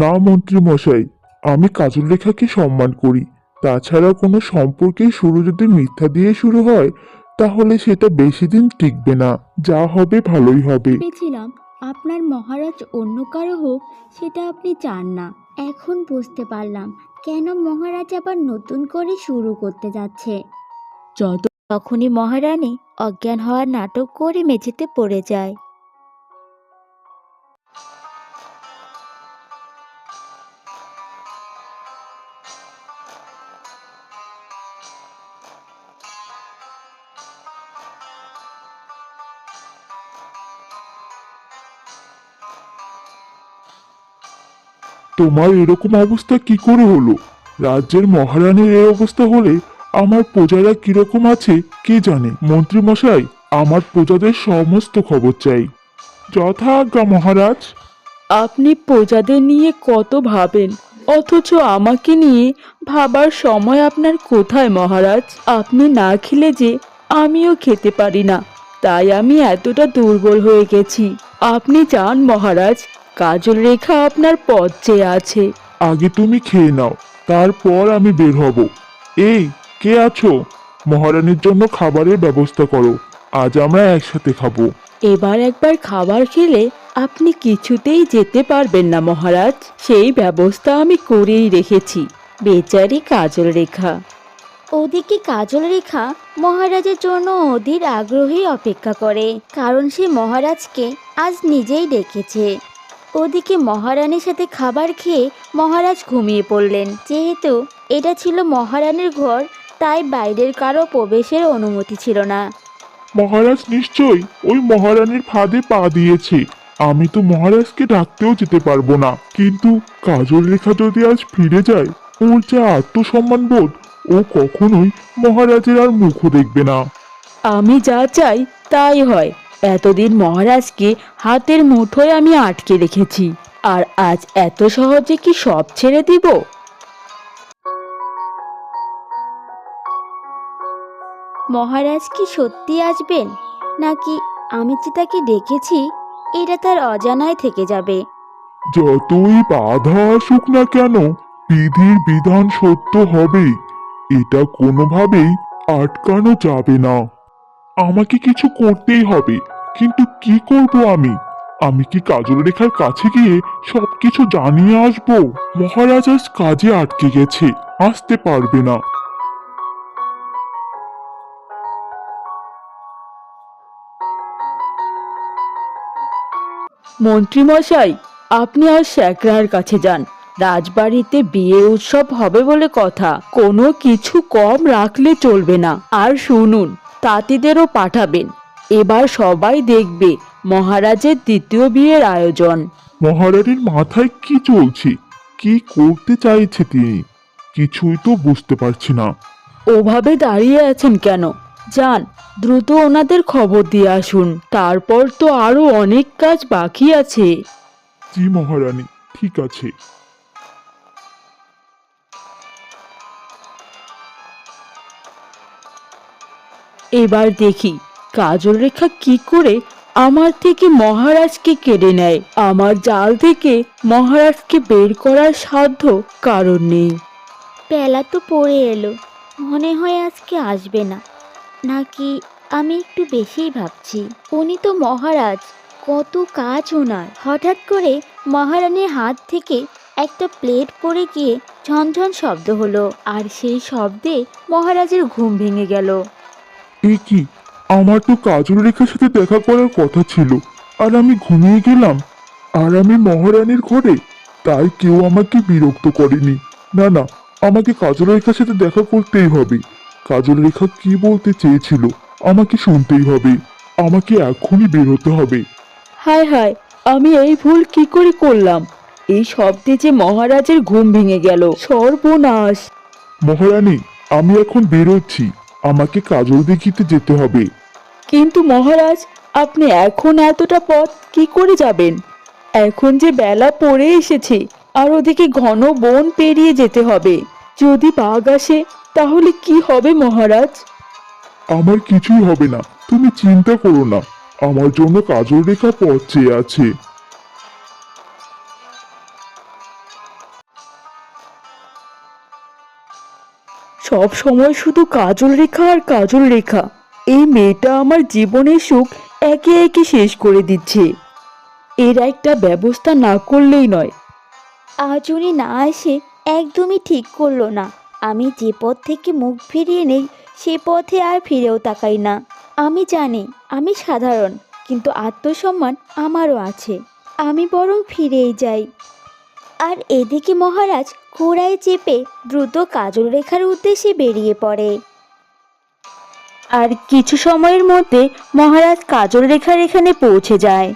না মন্ত্রী মশাই, আমি কাজল রেখাকে সম্মান করি। তাছাড়া কোনো সম্পর্কের শুরু যদি মিথ্যা দিয়ে শুরু হয়, তাহলে সেটা বেশি দিন টিকবে না। যা হবে ভালোই হবে। ভেবেছিলাম আপনার মহারাজ অন্য কারও হোক, সেটা আপনি চান না। এখন বুঝতে পারলাম কেন মহারাজ আবার নতুন করে শুরু করতে যাচ্ছে। যত তখনই মহারানী অজ্ঞান হওয়ার নাটক করে মেঝেতে পড়ে যায়। তোমার এরকম অবস্থা কি করে হলো? রাজ্যের মহারানীর এই অবস্থা হলে আমার প্রজারা কীরকম আছে, কে জানে? মন্ত্রী মশাই, আমার প্রজাদের সমস্ত খবর চাই। যথা আজ্ঞা মহারাজ। আপনি প্রজাদের নিয়ে কত ভাবেন? অথচ আমাকে নিয়ে ভাবার সময় আপনার কোথায় মহারাজ? আপনি না খেলে যে আমিও খেতে পারি না। তাই আমি এতটা দুর্বল হয়ে গেছি। আপনি যান মহারাজ কাজল রেখা আপনার পথ চেয়ে আছে। আগে তুমি খেয়ে নাও তারপর আমি বের হব। এই কে আছো? মহারানীর জন্য খাবারের ব্যবস্থা করো আজ আমরা একসাথে খাব। এবার একবার খাবার খেলে আপনি কিছুতেই যেতে পারবেন না মহারাজ। সেই ব্যবস্থা আমি করেই রেখেছি বেচারি কাজল রেখা। ওদিকে কাজল রেখা মহারাজের জন্য অধীর আগ্রহী অপেক্ষা করে কারণ সে মহারাজকে আজ নিজেই ডেকেছে। ওদিকে মহারানীর সাথে খাবার খেয়ে মহারাজ ঘুমিয়ে পড়লেন। যেহেতু এটা ছিল মহারানীর ঘর তাই বাইরের কারও প্রবেশের অনুমতি ছিল না। মহারাজ নিশ্চয়ই ওই মহারানীর ফাঁদে পা দিয়েছে। আমি তো মহারাজকে ডাকতেও যেতে পারব না। কিন্তু কাজল রেখা যদি আজ ফিরে যায় ওর যা আত্মসম্মান বোধ ও কখনোই মহারাজের আর মুখও দেখবে না। আমি যা চাই তাই হয়। এতদিন মহারাজকে হাতের মুঠোয় আমি আটকে রেখেছি। আর আজ এত সহজে কি সব ছেড়ে দিব? মহারাজ কি সত্যি আসবেন? নাকি আমি যে তাকে ডেকেছি এটা তার অজানায় থেকে যাবে। যতই বাধা আসুক না কেন বিধির বিধান সত্য হবে এটা কোনোভাবেই আটকানো যাবে না। আমাকে কিছু করতেই হবে। কিন্তু কি করব আমি? আমি কি কাজল রেখার কাছে গিয়ে সবকিছু জানিয়ে আসব? মহারাজ আজ কাজে আটকে গেছে, আসতে পারবে না। মন্ত্রীমশাই, আপনি আর শ্যাকরার কাছে যান। রাজবাড়িতে বিয়ে উৎসব হবে বলে কথা। কোনো কিছু কম রাখলে চলবে না। আর শুনুন। তাঁতিদেরও পাঠাবেন। এবার সবাই দেখবে মহারাজের দ্বিতীয় বিয়ের আয়োজন। মহারানীর মাথায় কি চলছে? কি করতে চাইছে তিনি? কিছুই তো বুঝতে পারছি না। ওভাবে দাঁড়িয়ে আছেন কেন? যান দ্রুত ওনাদের খবর দিয়ে আসুন। তারপর তো আরও অনেক কাজ বাকি আছে। জি মহারানী ঠিক আছে। এবার দেখি কাজল রেখা কি করে আমার থেকে মহারাজকে কেড়ে নেয়। আমার জাল থেকে মহারাজকে বের করার সাধ্য কারণ নেই। বেলা তো পড়ে এলো। মনে হয় আজকে আসবে না। নাকি আমি একটু বেশিই ভাবছি। উনি তো মহারাজ, কত কাজ ওনার। হঠাৎ করে মহারানীর হাত থেকে একটা প্লেট পড়ে গিয়ে ঝনঝন শব্দ হলো। আর সেই শব্দে মহারাজের ঘুম ভেঙে গেল। এ কি? আমার তো কাজল রেখার সাথে দেখা করার কথা ছিল আর আমি ঘুমিয়ে গেলাম। আর আমি মহারানীর ঘরে তাই কেউ আমাকে বিরক্ত করেনি। না না আমাকে কাজল রেখার সাথে দেখা করতেই হবে। কাজল রেখা কি বলতে চেয়েছিল আমাকে শুনতেই হবে। আমাকে এখনই বের হতে হবে। হায় হায় আমি এই ভুল কি করে করলাম? এই শব্দে যে মহারাজের ঘুম ভেঙে গেল। সর্বনাশ। মহারানী আমি এখন বেরোচ্ছি। আমাকে কাজল দেখিতে যেতে হবে। কিন্তু মহারাজ আপনি এখন এতটা পথ কি করে যাবেন? এখন যে বেলা পড়ে এসেছে আর ওদিকে ঘন বন পেরিয়ে যেতে হবে। যদি বাঘ আসে তাহলে কি হবে মহারাজ? আমার কিছুই হবে না তুমি চিন্তা করো না। আমার জন্য কাজল রেখা পথ চেয়ে আছে। সব সময় শুধু কাজল রেখা আর কাজল রেখা। এই মেয়েটা আমার জীবনের সুখ একে একে শেষ করে দিচ্ছে। এর একটা ব্যবস্থা না করলেই নয়। আজ উনি না এসে একদমই ঠিক করল না। আমি যে পথ থেকে মুখ ফিরিয়ে নেই, সে পথে আর ফিরেও তাকাই না। আমি জানি, আমি সাধারণ, কিন্তু আত্মসম্মান আমারও আছে। আমি বরং ফিরেই যাই। আর এদিকে মহারাজ ঘোড়ায় চেপে দ্রুত কাজল রেখার উদ্দেশ্যে বেরিয়ে পড়ে। আর কিছু সময়ের মধ্যে মহারাজ কাজল রেখার এখানে পৌঁছে যায়।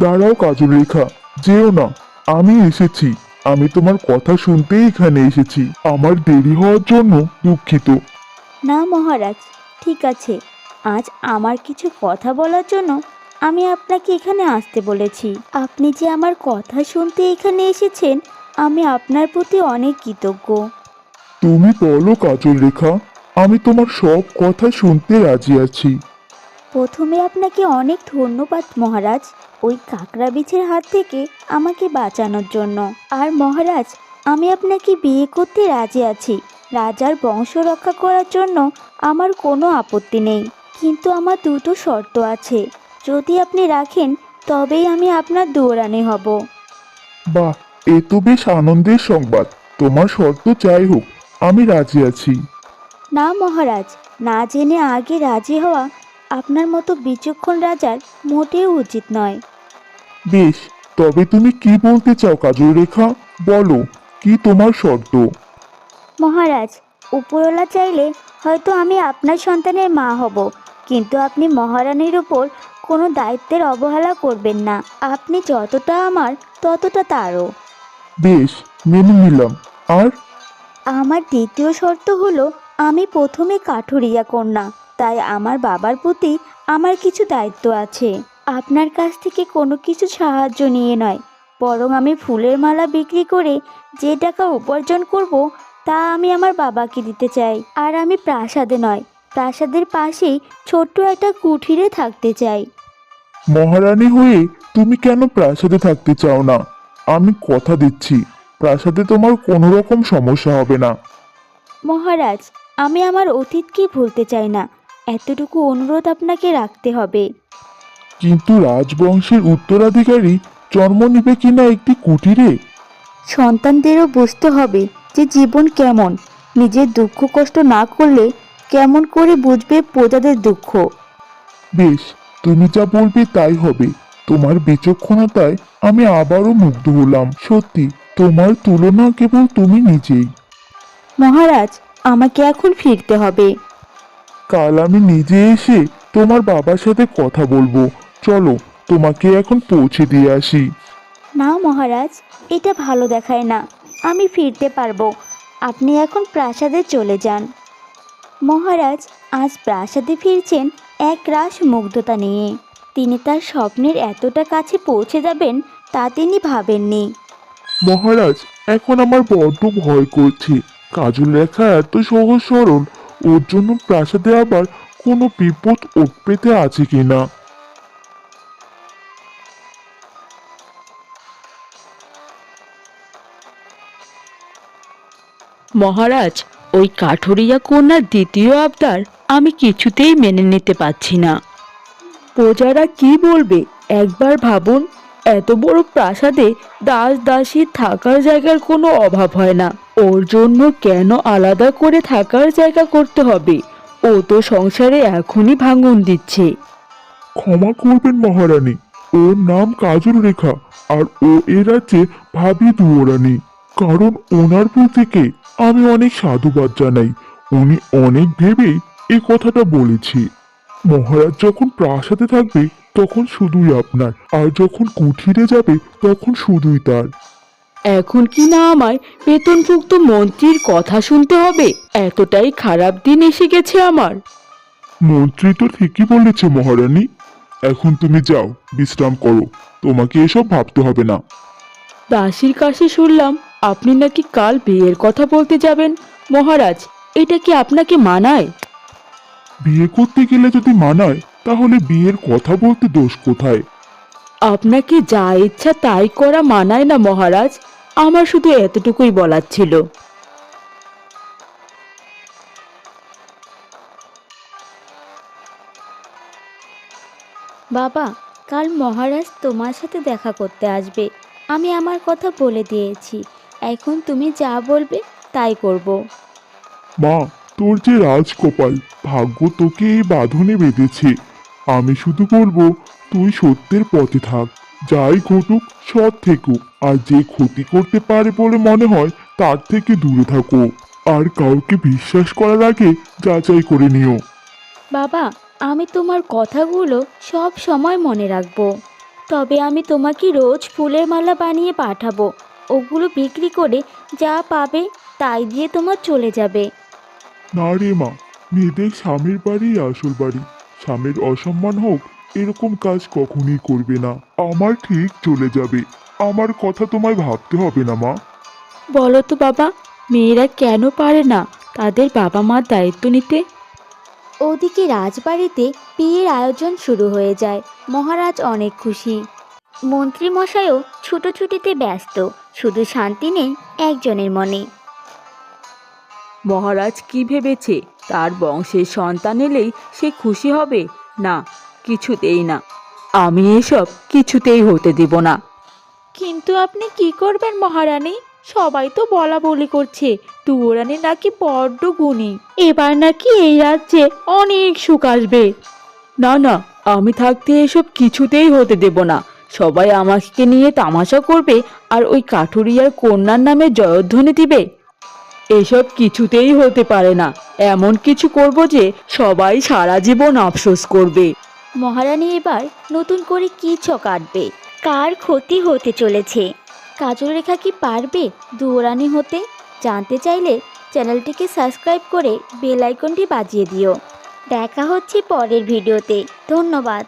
দাঁড়াও কাজল রেখা যেও না আমি এসেছি। আমি তোমার কথা শুনতেই এখানে এসেছি। আমার দেরি হওয়ার জন্য দুঃখিত। না মহারাজ ঠিক আছে। আজ আমার কিছু কথা বলার জন্য আমি আপনাকে এখানে আসতে বলেছি। আপনি যে আমার কথা শুনতে এখানে এসেছেন আমি আপনার প্রতি অনেক কৃতজ্ঞ। তুমি বলো কাজল রেখা আমি তোমার সব কথা শুনতে রাজি আছি। প্রথমে আপনাকে অনেক ধন্যবাদ মহারাজ ওই কাকড়া বিছের হাত থেকে আমাকে বাঁচানোর জন্য। আর মহারাজ আমি আপনাকে বিয়ে করতে রাজি আছি। রাজার বংশ রক্ষা করার জন্য আমার কোনো আপত্তি নেই। কিন্তু আমার দুটো শর্ত আছে। যদি আপনি রাখেন তবেই আমি আপনার দৌড়ানি হব। বাহ এ তো বেশ আনন্দের সংবাদ। তোমার শর্ত যাই হোক আমি রাজি আছি। না মহারাজ না জেনে আগে রাজি হওয়া আপনার মতো বিচক্ষণ রাজার মোটেও উচিত নয়। বেশ তবে তুমি কি বলতে চাও কাজল রেখা? বলো কি তোমার শর্ত? মহারাজ উপরওয়ালা চাইলে হয়তো আমি আপনার সন্তানের মা হব কিন্তু আপনি মহারানীর উপর কোনো দায়িত্বের অবহেলা করবেন না। আপনি যতটা আমার ততটা তারও। বেশ মেনে নিলাম। আর? আমার দ্বিতীয় শর্ত হলো আমি প্রথমে কাঠুরিয়া কন্যা তাই আমার বাবার প্রতি আমার কিছু দায়িত্ব আছে। আপনার কাছ থেকে কোনো কিছু সাহায্য নিয়ে নয় বরং আমি ফুলের মালা বিক্রি করে যে টাকা উপার্জন করব তা আমি আমার বাবাকে দিতে চাই। আর আমি প্রাসাদে নয় প্রাসাদের পাশেই ছোট্ট একটা কুঠিরে থাকতে চাই। মহারানী হয়ে তুমি কেন প্রাসাদে থাকতে চাও না? আমি কথা দিচ্ছি। প্রাসাদে তোমার কোনো রকম সমস্যা হবে না। মহারাজ আমি আমার অতীতকে ভুলতে চাই না। এতটুকু অনুরোধ আপনাকে রাখতে হবে। কিন্তু রাজবংশের উত্তরাধিকারী জন্ম নিবে কিনা একটি কুটিরে? সন্তানদেরও বুঝতে হবে যে জীবন কেমন। নিজের দুঃখ কষ্ট না করলে কেমন করে বুঝবে প্রজাদের দুঃখ? বেশ তুমি যা বলবে তাই হবে। তোমার বিচক্ষণতায় আমি আবারও মুগ্ধ হলাম। সত্যি তোমার তুলনা কেবল তুমি নিজেই। মহারাজ আমাকে এখন ফিরতে হবে। কাল আমি নিজে এসে তোমার বাবার সাথে কথা বলব। চলো তোমাকে এখন পৌঁছে দিয়ে আসি। না মহারাজ এটা ভালো দেখায় না। আমি ফিরতে পারব। আপনি এখন প্রাসাদে চলে যান। মহারাজ আজ প্রাসাদে ফিরছেন এক রাস মুগ্ধতা নিয়ে। তিনি তার স্বপ্নের এতটা কাছে পৌঁছে যাবেন তা তিনি ভাবেননি। মহারাজ এখন আমার বড্ড ভয় করছে। কাজল রেখা এত সহজ সরল ওর জন্য প্রাসাদে আবার কোনো বিপদ ওট পেতে আছে কিনা? মহারাজ ওই কাঠুরিয়া কন্যার দ্বিতীয় আবদার আমি কিছুতেই মেনে নিতে পারছি না। প্রজারা কি বলবে? একবার ভাবুন। এত বড় প্রাসাদে দাস দাসী থাকার জায়গার কোনো অভাব হয় না। ওর জন্য কেন আলাদা করে থাকার জায়গা করতে হবে? ও তো সংসারে এখনই ভাঙন দিচ্ছে। ক্ষমা করবেন মহারানী। ওর নাম কাজল রেখা, আর ও এ রাজ্যে ভাবি দুয়োরানী। কারণ ওনার প্রতিকে আমি অনেক সাধুবাদ জানাই। উনি অনেক ভেবেই এই কথাটা বলেছি। মহারাজ যখন প্রাসাদে থাকবে তখন শুধুই আপনার। আর যখন কুঠিরে যাবে তখন শুধুই তার। এখন কি না আমায় বেতনভুক্ত মন্ত্রীর কথা শুনতে হবে? এতটাই খারাপ দিন এসে গেছে আমার। মন্ত্রী তো ঠিকই বলেছে মহারানী। এখন তুমি যাও বিশ্রাম করো। তোমাকে এসব ভাবতে হবে না। দাসীর কাছে শুনলাম আপনি নাকি কাল বিয়ের কথা বলতে যাবেন। মহারাজ এটা কি আপনাকে মানায়? বিয়ে করতে গেলে যদি মানায় তাহলে বিয়ের কথা বলতে দোষ কোথায়? আপনাকে যা ইচ্ছা তাই করা মানায় না মহারাজ। আমার শুধু এতটুকুই বলার ছিল। বাবা কাল মহারাজ তোমার সাথে দেখা করতে আসবে। আমি আমার কথা বলে দিয়েছি। এখন তুমি যা বলবে তাই করব। মা তোর যে রাজকপাল, ভাগ্য তোকে এই বাঁধনে বেঁধেছে। আমি শুধু বলব, তুই সত্যের পথে থাক। যাই ঘটুক, সৎ থেকো আর যে ক্ষতি করতে পারে বলে মনে হয়, তার থেকে দূরে থাকো। আর কাউকে বিশ্বাস করার আগে যাচাই করে নিও। বাবা, আমি তোমার কথাগুলো সব সময় মনে রাখব। তবে আমি তোমাকে রোজ ফুলের মালা বানিয়ে পাঠাবো। ওগুলো বিক্রি করে যা পাবে, তাই দিয়ে তোমার চলে যাবে। না রে মা মেয়েদের স্বামীর বাড়ি আসল বাড়ি। স্বামীর অসম্মান হোক এরকম কাজ কখনই করবে না। আমার ঠিক চলে যাবে। আমার কথা তোমায় ভাবতে হবে না মা। বলো তো বাবা মেয়েরা কেন পারে না? তাদের বাবা মার দায়িত্ব নিতে। ওদিকে রাজবাড়িতে বিয়ের আয়োজন শুরু হয়ে যায়। মহারাজ অনেক খুশি। মন্ত্রীমশাইও ছুটোছুটিতে ব্যস্ত। শুধু শান্তি নেই একজনের মনে। মহারাজ কি ভেবেছে? তার বংশের সন্তান এলেই সে খুশি হবে? না কিছুতেই না। আমি এসব কিছুতেই হতে দেব না। কিন্তু আপনি কি করবেন মহারানী? সবাই তো বলা বলি করছে দুয়োরানী নাকি বড্ড গুণী। এবার নাকি এই রাজ্যে অনেক সুখ আসবে। না না আমি থাকতে এসব কিছুতেই হতে দেব না। সবাই আমাকে নিয়ে তামাশা করবে আর ওই কাঠুরিয়ার কন্যার নামে জয়ধ্বনি দিবে। এসব কিছুতেই হতে পারে না। এমন কিছু করব যে সবাই সারা জীবন আফসোস করবে। মহারানী এবার নতুন করে কি কাটবে কার ক্ষতি হতে চলেছে? কাজল রেখা কি পারবে দুয়োরানি হতে? জানতে চাইলে চ্যানেলটিকে সাবস্ক্রাইব করে বেল আইকনটি বাজিয়ে দিও। দেখা হচ্ছে পরের ভিডিওতে। ধন্যবাদ।